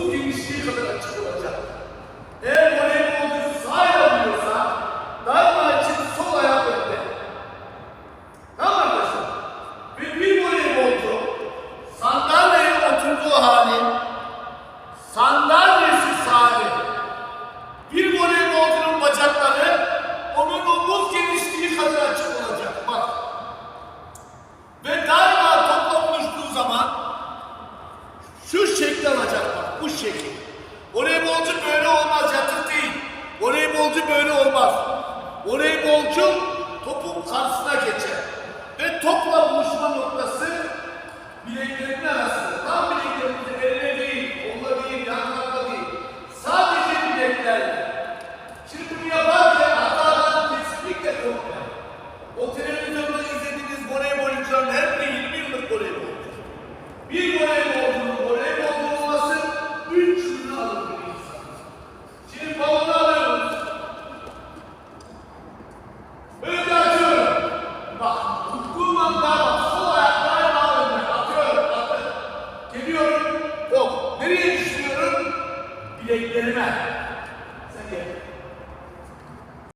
genişliği kadar açık olacak. Eğer voleybolcu sağ yapıyorsa daima açık sol ayak önde. Tamam arkadaşlar? Ve bir voleybolcu sandalyeye oturduğu hali sandalyesi hali bir voleybolcunun bacakları onun omuz genişliği kadar açık olacak. Bak. Ve daima topla buluştuğu zaman şu şekli alacak. Bu şekil. Voleybolcu böyle olmaz. Yatık değil. Voleybolcu böyle olmaz. Voleybolcu topun karşısına geçer. Ve topla buluşma noktası bileklerinin Bileklerime.